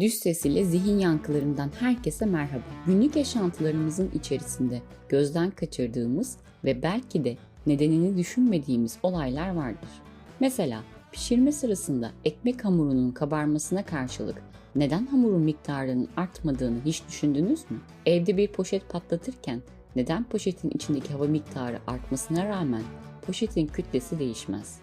Düz ses ile zihin yankılarından herkese merhaba. Günlük yaşantılarımızın içerisinde gözden kaçırdığımız ve belki de nedenini düşünmediğimiz olaylar vardır. Mesela pişirme sırasında ekmek hamurunun kabarmasına karşılık neden hamurun miktarının artmadığını hiç düşündünüz mü? Evde bir poşet patlatırken neden poşetin içindeki hava miktarı artmasına rağmen poşetin kütlesi değişmez?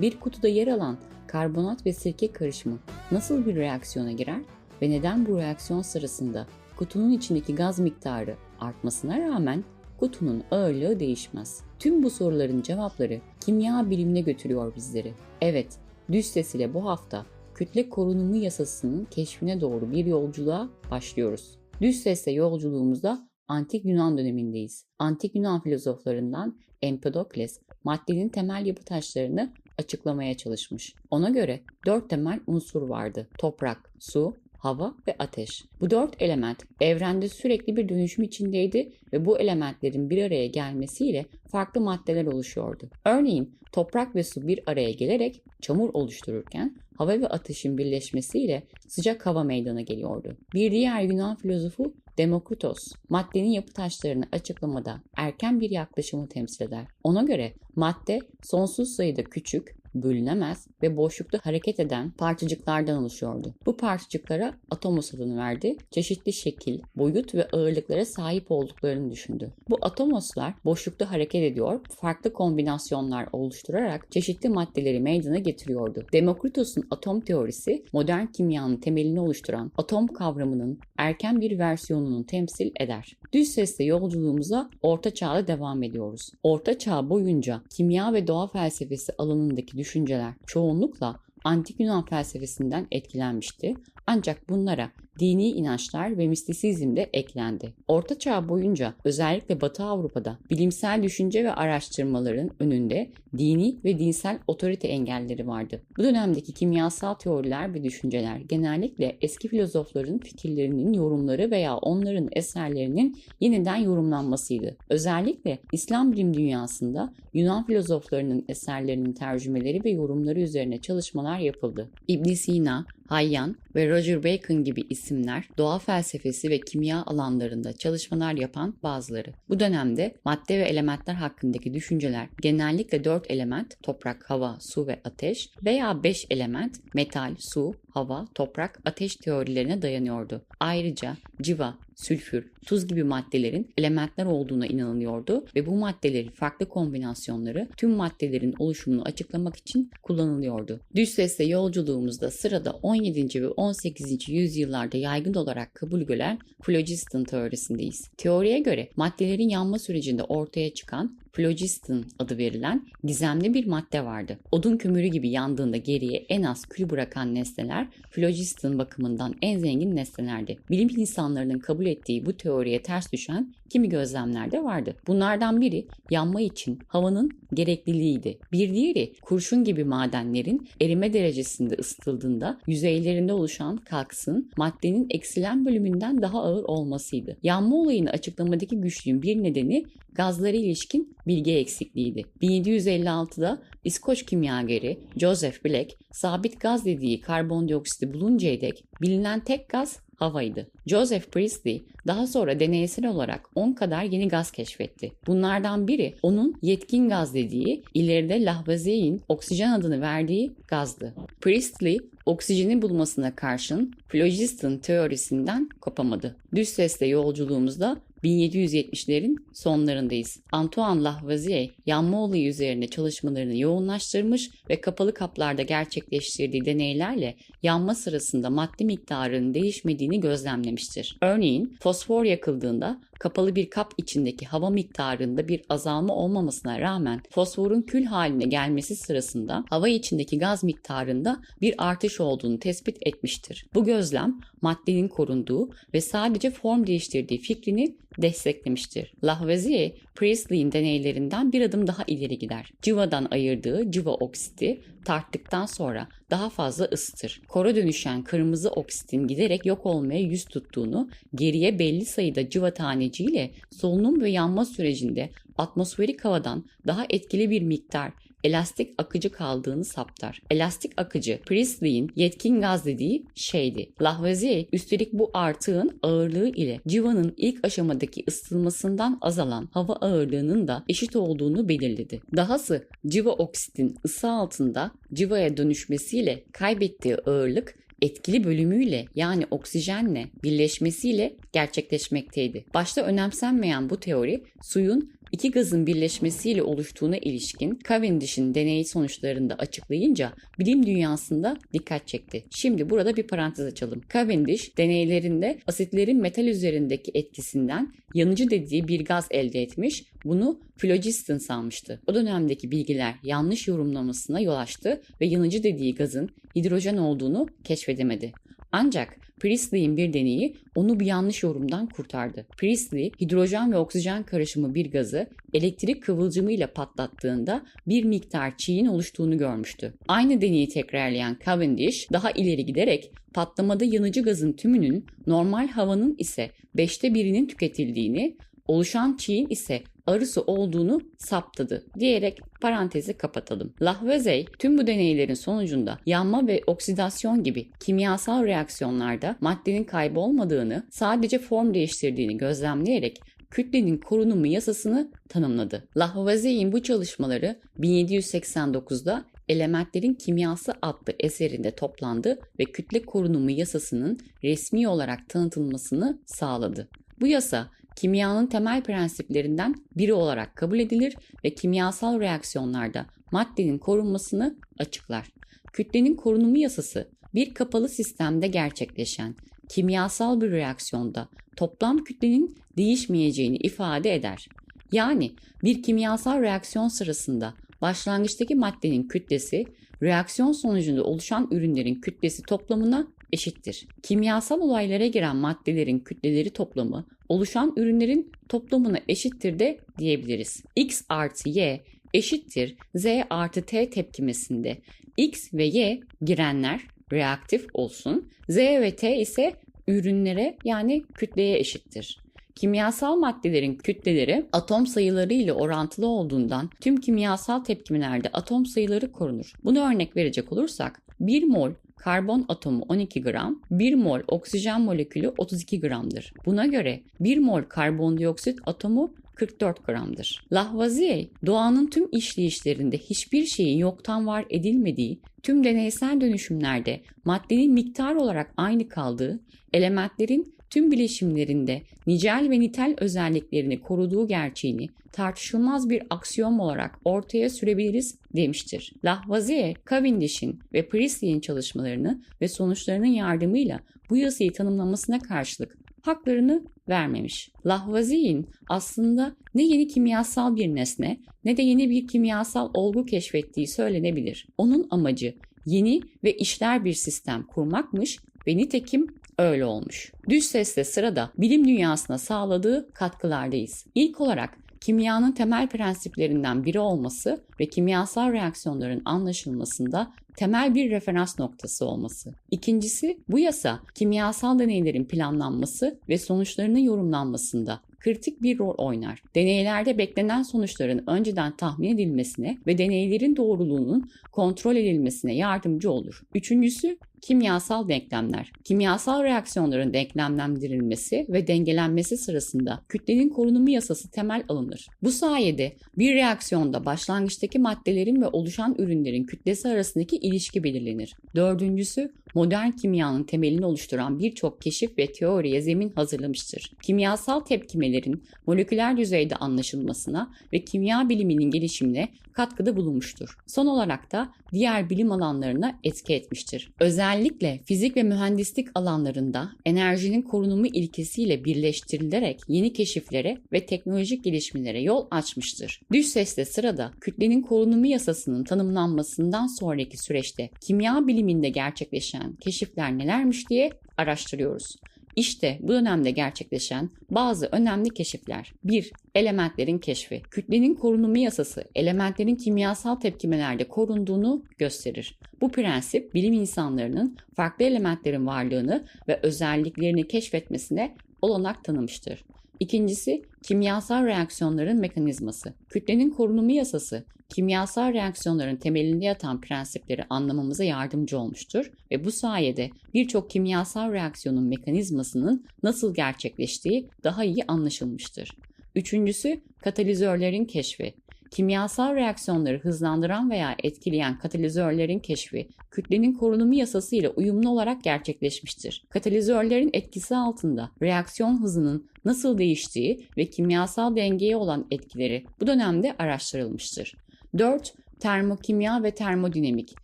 Bir kutuda yer alan karbonat ve sirke karışımı nasıl bir reaksiyona girer ve neden bu reaksiyon sırasında kutunun içindeki gaz miktarı artmasına rağmen kutunun ağırlığı değişmez? Tüm bu soruların cevapları kimya bilimine götürüyor bizleri. Evet, düz ses ile bu hafta kütle korunumu yasasının keşfine doğru bir yolculuğa başlıyoruz. Düz sesle yolculuğumuzda Antik Yunan dönemindeyiz. Antik Yunan filozoflarından Empedokles maddenin temel yapı taşlarını açıklamaya çalışmış. Ona göre dört temel unsur vardı. Toprak, su, hava ve ateş. Bu dört element evrende sürekli bir dönüşüm içindeydi ve bu elementlerin bir araya gelmesiyle farklı maddeler oluşuyordu. Örneğin toprak ve su bir araya gelerek çamur oluştururken hava ve ateşin birleşmesiyle sıcak hava meydana geliyordu. Bir diğer Yunan filozofu Demokritos, maddenin yapı taşlarını açıklamada erken bir yaklaşımı temsil eder. Ona göre madde sonsuz sayıda küçük, bölünemez ve boşlukta hareket eden parçacıklardan oluşuyordu. Bu parçacıklara atomos adını verdi. Çeşitli şekil, boyut ve ağırlıklara sahip olduklarını düşündü. Bu atomoslar boşlukta hareket ediyor, farklı kombinasyonlar oluşturarak çeşitli maddeleri meydana getiriyordu. Demokritos'un atom teorisi modern kimyanın temelini oluşturan atom kavramının erken bir versiyonunu temsil eder. Düz sesle yolculuğumuza Orta Çağ'da devam ediyoruz. Orta Çağ boyunca kimya ve doğa felsefesi alanındaki düşünceler çoğunlukla antik Yunan felsefesinden etkilenmişti. Ancak bunlara dini inançlar ve mistisizm de eklendi. Orta Çağ boyunca özellikle Batı Avrupa'da bilimsel düşünce ve araştırmaların önünde dini ve dinsel otorite engelleri vardı. Bu dönemdeki kimyasal teoriler ve düşünceler genellikle eski filozofların fikirlerinin yorumları veya onların eserlerinin yeniden yorumlanmasıydı. Özellikle İslam bilim dünyasında Yunan filozoflarının eserlerinin tercümeleri ve yorumları üzerine çalışmalar yapıldı. İbn Sina, Hayyan ve Roger Bacon gibi isimler doğa felsefesi ve kimya alanlarında çalışmalar yapan bazıları. Bu dönemde madde ve elementler hakkındaki düşünceler genellikle dört element toprak, hava, su ve ateş veya beş element metal, su, hava, toprak, ateş teorilerine dayanıyordu. Ayrıca civa, sülfür, tuz gibi maddelerin elementler olduğuna inanılıyordu ve bu maddelerin farklı kombinasyonları tüm maddelerin oluşumunu açıklamak için kullanılıyordu. Düz yolculuğumuzda sırada 17. ve 18. yüzyıllarda yaygın olarak kabul gören phlogiston teorisindeyiz. Teoriye göre maddelerin yanma sürecinde ortaya çıkan phlogiston adı verilen gizemli bir madde vardı. Odun kömürü gibi yandığında geriye en az kül bırakan nesneler phlogiston bakımından en zengin nesnelerdi. Bilim insanlarının kabul ettiği bu teoriye ters düşen kimi gözlemler de vardı. Bunlardan biri yanma için havanın gerekliliğiydi. Bir diğeri kurşun gibi madenlerin erime derecesinde ısıtıldığında yüzeylerinde oluşan kalksın maddenin eksilen bölümünden daha ağır olmasıydı. Yanma olayını açıklamadaki güçlüğün bir nedeni gazlara ilişkin bilgi eksikliğiydi. 1756'da İskoç kimyageri Joseph Black sabit gaz dediği karbondioksiti buluncaya dek bilinen tek gaz havaydı. Joseph Priestley daha sonra deneysel olarak 10 kadar yeni gaz keşfetti. Bunlardan biri onun yetkin gaz dediği ileride Lavoisier'in oksijen adını verdiği gazdı. Priestley oksijeni bulmasına karşın phlogiston teorisinden kopamadı. Düz sesle yolculuğumuzda 1770'lerin sonlarındayız. Antoine Lavoisier yanma olayı üzerine çalışmalarını yoğunlaştırmış ve kapalı kaplarda gerçekleştirdiği deneylerle yanma sırasında madde miktarının değişmediğini gözlemlemiştir. Örneğin fosfor yakıldığında kapalı bir kap içindeki hava miktarında bir azalma olmamasına rağmen fosforun kül haline gelmesi sırasında hava içindeki gaz miktarında bir artış olduğunu tespit etmiştir. Bu gözlem maddenin korunduğu ve sadece form değiştirdiği fikrini desteklemiştir. Lavoisier, Priestley'in deneylerinden bir adım daha ileri gider. Civadan ayırdığı civa oksiti tarttıktan sonra daha fazla ısıtır. Kora dönüşen kırmızı oksitin giderek yok olmaya yüz tuttuğunu, geriye belli sayıda civa taneciyle solunum ve yanma sürecinde atmosferik havadan daha etkili bir miktar elastik akıcı kaldığını saptar. Elastik akıcı Priestley'in yetkin gaz dediği şeydi. Lavoisier üstelik bu artığın ağırlığı ile civanın ilk aşamadaki ısıtılmasından azalan hava ağırlığının da eşit olduğunu belirledi. Dahası civa oksitin ısı altında civaya dönüşmesiyle kaybettiği ağırlık etkili bölümüyle yani oksijenle birleşmesiyle gerçekleşmekteydi. Başta önemsenmeyen bu teori suyun iki gazın birleşmesiyle oluştuğuna ilişkin Cavendish'in deneyi sonuçlarında açıklayınca bilim dünyasında dikkat çekti. Şimdi burada bir parantez açalım. Cavendish deneylerinde asitlerin metal üzerindeki etkisinden yanıcı dediği bir gaz elde etmiş, bunu phlogiston sanmıştı. O dönemdeki bilgiler yanlış yorumlamasına yol açtı ve yanıcı dediği gazın hidrojen olduğunu keşfedemedi. Ancak Priestley'in bir deneyi onu bir yanlış yorumdan kurtardı. Priestley, hidrojen ve oksijen karışımı bir gazı elektrik kıvılcımıyla patlattığında bir miktar çiğin oluştuğunu görmüştü. Aynı deneyi tekrarlayan Cavendish daha ileri giderek patlamada yanıcı gazın tümünün normal havanın ise beşte birinin tüketildiğini, oluşan çiğin ise arısı olduğunu saptadı diyerek parantezi kapatalım. Lavoisier tüm bu deneylerin sonucunda yanma ve oksidasyon gibi kimyasal reaksiyonlarda maddenin kaybolmadığını, sadece form değiştirdiğini gözlemleyerek kütlenin korunumu yasasını tanımladı. Lavoisier'in bu çalışmaları 1789'da Elementlerin Kimyası adlı eserinde toplandı ve kütle korunumu yasasının resmi olarak tanıtılmasını sağladı. Bu yasa kimyanın temel prensiplerinden biri olarak kabul edilir ve kimyasal reaksiyonlarda maddenin korunmasını açıklar. Kütlenin korunumu yasası bir kapalı sistemde gerçekleşen kimyasal bir reaksiyonda toplam kütlenin değişmeyeceğini ifade eder. Yani bir kimyasal reaksiyon sırasında başlangıçtaki maddenin kütlesi reaksiyon sonucunda oluşan ürünlerin kütlesi toplamına eşittir. Kimyasal olaylara giren maddelerin kütleleri toplamı oluşan ürünlerin toplamına eşittir de diyebiliriz. X artı Y eşittir Z artı T tepkimesinde X ve Y girenler reaktif olsun. Z ve T ise ürünlere yani kütleye eşittir. Kimyasal maddelerin kütleleri atom sayıları ile orantılı olduğundan tüm kimyasal tepkimelerde atom sayıları korunur. Bunu örnek verecek olursak 1 mol karbon atomu 12 gram, 1 mol oksijen molekülü 32 gramdır. Buna göre 1 mol karbondioksit atomu 44 gramdır. Lavoisier, doğanın tüm işleyişlerinde hiçbir şeyin yoktan var edilmediği, tüm deneysel dönüşümlerde maddenin miktar olarak aynı kaldığı, elementlerin tüm bileşimlerinde nicel ve nitel özelliklerini koruduğu gerçeğini tartışılmaz bir aksiyom olarak ortaya sürebiliriz demiştir. Lavoisier, Cavendish'in ve Priestley'in çalışmalarını ve sonuçlarının yardımıyla bu yasayı tanımlamasına karşılık haklarını vermemiş. Lavoisier'in aslında ne yeni kimyasal bir nesne ne de yeni bir kimyasal olgu keşfettiği söylenebilir. Onun amacı yeni ve işler bir sistem kurmakmış ve nitekim öyle olmuş. Düz sesle sırada bilim dünyasına sağladığı katkılardayız. İlk olarak kimyanın temel prensiplerinden biri olması ve kimyasal reaksiyonların anlaşılmasında temel bir referans noktası olması. İkincisi bu yasa kimyasal deneylerin planlanması ve sonuçlarının yorumlanmasında kritik bir rol oynar. Deneylerde beklenen sonuçların önceden tahmin edilmesine ve deneylerin doğruluğunun kontrol edilmesine yardımcı olur. Üçüncüsü kimyasal denklemler. Kimyasal reaksiyonların denklemlendirilmesi ve dengelenmesi sırasında kütlenin korunumu yasası temel alınır. Bu sayede bir reaksiyonda başlangıçtaki maddelerin ve oluşan ürünlerin kütlesi arasındaki ilişki belirlenir. Dördüncüsü modern kimyanın temelini oluşturan birçok keşif ve teoriye zemin hazırlamıştır. Kimyasal tepkimelerin moleküler düzeyde anlaşılmasına ve kimya biliminin gelişimine katkıda bulunmuştur. Son olarak da diğer bilim alanlarına etki etmiştir. Özellikle fizik ve mühendislik alanlarında enerjinin korunumu ilkesiyle birleştirilerek yeni keşiflere ve teknolojik gelişmelere yol açmıştır. Düş sesle sırada kütlenin korunumu yasasının tanımlanmasından sonraki süreçte kimya biliminde gerçekleşen keşifler nelermiş diye araştırıyoruz. İşte bu dönemde gerçekleşen bazı önemli keşifler. 1. Elementlerin keşfi. Kütlenin korunumu yasası elementlerin kimyasal tepkimelerde korunduğunu gösterir. Bu prensip bilim insanlarının farklı elementlerin varlığını ve özelliklerini keşfetmesine olanak tanımıştır. İkincisi kimyasal reaksiyonların mekanizması. Kütlenin korunumu yasası kimyasal reaksiyonların temelinde yatan prensipleri anlamamıza yardımcı olmuştur ve bu sayede birçok kimyasal reaksiyonun mekanizmasının nasıl gerçekleştiği daha iyi anlaşılmıştır. Üçüncüsü katalizörlerin keşfi. Kimyasal reaksiyonları hızlandıran veya etkileyen katalizörlerin keşfi, kütlenin korunumu yasası ile uyumlu olarak gerçekleşmiştir. Katalizörlerin etkisi altında reaksiyon hızının nasıl değiştiği ve kimyasal dengeye olan etkileri bu dönemde araştırılmıştır. 4. Termokimya ve termodinamik.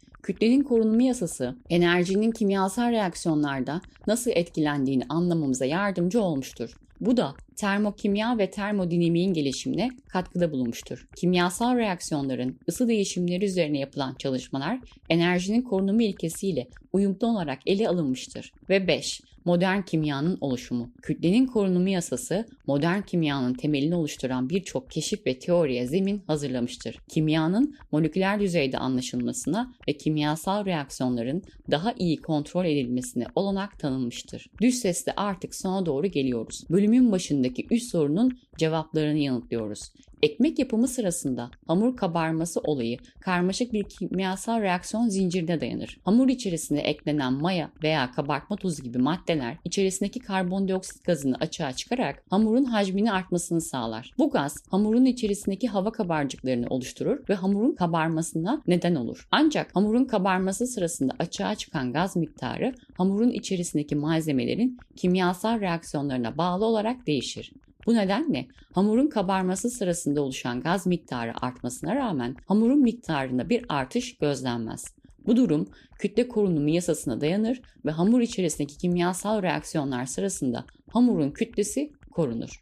Kütlenin korunumu yasası, enerjinin kimyasal reaksiyonlarda nasıl etkilendiğini anlamamıza yardımcı olmuştur. Bu da termokimya ve termodinamiğin gelişimine katkıda bulunmuştur. Kimyasal reaksiyonların ısı değişimleri üzerine yapılan çalışmalar enerjinin korunumu ilkesiyle uyumlu olarak ele alınmıştır. Ve 5. Modern kimyanın oluşumu. Kütlenin korunumu yasası modern kimyanın temelini oluşturan birçok keşif ve teoriye zemin hazırlamıştır. Kimyanın moleküler düzeyde anlaşılmasına ve kimyasal reaksiyonların daha iyi kontrol edilmesine olanak tanınmıştır. Düz sesle artık sona doğru geliyoruz. Bölümün başındaki üç sorunun cevaplarını yanıtlıyoruz. Ekmek yapımı sırasında hamur kabarması olayı karmaşık bir kimyasal reaksiyon zincirine dayanır. Hamur içerisine eklenen maya veya kabartma tozu gibi maddeler içerisindeki karbondioksit gazını açığa çıkarak hamurun hacmini artmasını sağlar. Bu gaz hamurun içerisindeki hava kabarcıklarını oluşturur ve hamurun kabarmasına neden olur. Ancak hamurun kabarması sırasında açığa çıkan gaz miktarı hamurun içerisindeki malzemelerin kimyasal reaksiyonlarına bağlı olarak değişir. Bu nedenle hamurun kabarması sırasında oluşan gaz miktarı artmasına rağmen hamurun miktarında bir artış gözlenmez. Bu durum kütle korunumu yasasına dayanır ve hamur içerisindeki kimyasal reaksiyonlar sırasında hamurun kütlesi korunur.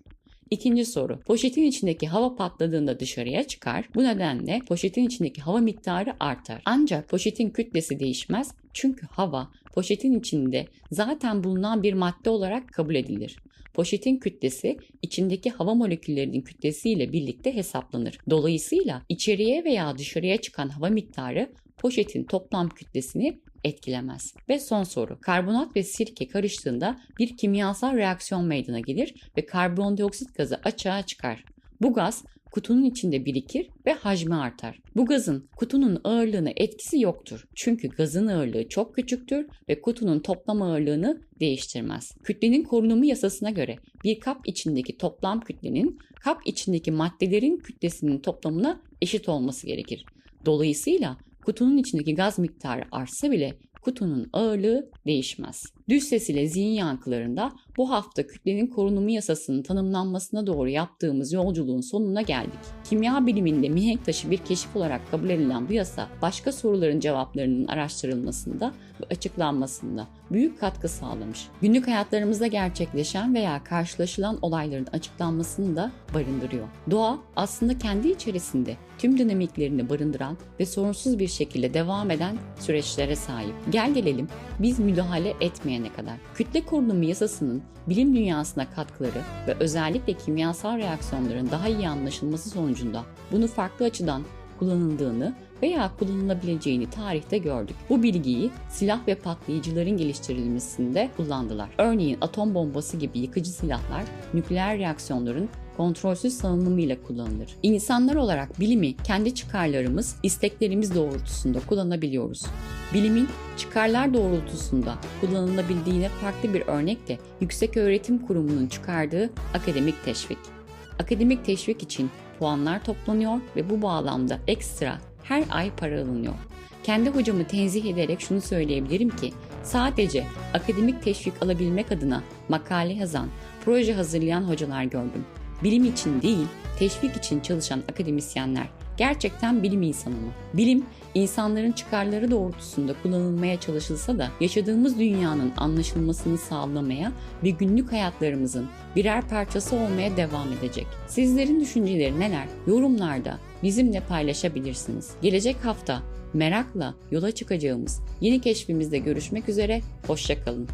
İkinci soru. Poşetin içindeki hava patladığında dışarıya çıkar. Bu nedenle poşetin içindeki hava miktarı artar. Ancak poşetin kütlesi değişmez çünkü hava poşetin içinde zaten bulunan bir madde olarak kabul edilir. Poşetin kütlesi içindeki hava moleküllerinin kütlesiyle birlikte hesaplanır. Dolayısıyla içeriye veya dışarıya çıkan hava miktarı poşetin toplam kütlesini etkilemez. Ve son soru. Karbonat ve sirke karıştığında bir kimyasal reaksiyon meydana gelir ve karbondioksit gazı açığa çıkar. Bu gaz kutunun içinde birikir ve hacmi artar. Bu gazın kutunun ağırlığına etkisi yoktur. Çünkü gazın ağırlığı çok küçüktür ve kutunun toplam ağırlığını değiştirmez. Kütlenin korunumu yasasına göre bir kap içindeki toplam kütlenin kap içindeki maddelerin kütlesinin toplamına eşit olması gerekir. Dolayısıyla kutunun içindeki gaz miktarı artsa bile kutunun ağırlığı değişmez. Düz ses ile zihin yankılarında bu hafta kütlenin korunumu yasasının tanımlanmasına doğru yaptığımız yolculuğun sonuna geldik. Kimya biliminde mihenk taşı bir keşif olarak kabul edilen bu yasa başka soruların cevaplarının araştırılmasında ve açıklanmasında büyük katkı sağlamış. Günlük hayatlarımızda gerçekleşen veya karşılaşılan olayların açıklanmasını da barındırıyor. Doğa aslında kendi içerisinde tüm dinamiklerini barındıran ve sorunsuz bir şekilde devam eden süreçlere sahip. Gel gelelim biz müdahale etmeyene kadar. Kütle korunumu yasasının bilim dünyasına katkıları ve özellikle kimyasal reaksiyonların daha iyi anlaşılması sonucunda bunu farklı açıdan kullanıldığını veya kullanılabileceğini tarihte gördük. Bu bilgiyi silah ve patlayıcıların geliştirilmesinde kullandılar. Örneğin atom bombası gibi yıkıcı silahlar nükleer reaksiyonların kontrolsüz salınımıyla kullanılır. İnsanlar olarak bilimi kendi çıkarlarımız, isteklerimiz doğrultusunda kullanabiliyoruz. Bilimin çıkarlar doğrultusunda kullanılabildiğine farklı bir örnek de Yüksek Öğretim Kurumu'nun çıkardığı akademik teşvik. Akademik teşvik için puanlar toplanıyor ve bu bağlamda ekstra her ay para alınıyor. Kendi hocamı tenzih ederek şunu söyleyebilirim ki sadece akademik teşvik alabilmek adına makale yazan, proje hazırlayan hocalar gördüm. Bilim için değil, teşvik için çalışan akademisyenler gerçekten bilim insanı mı? Bilim, insanların çıkarları doğrultusunda kullanılmaya çalışılsa da yaşadığımız dünyanın anlaşılmasını sağlamaya ve günlük hayatlarımızın birer parçası olmaya devam edecek. Sizlerin düşünceleri neler? Yorumlarda bizimle paylaşabilirsiniz. Gelecek hafta merakla yola çıkacağımız yeni keşfimizde görüşmek üzere, hoşçakalın.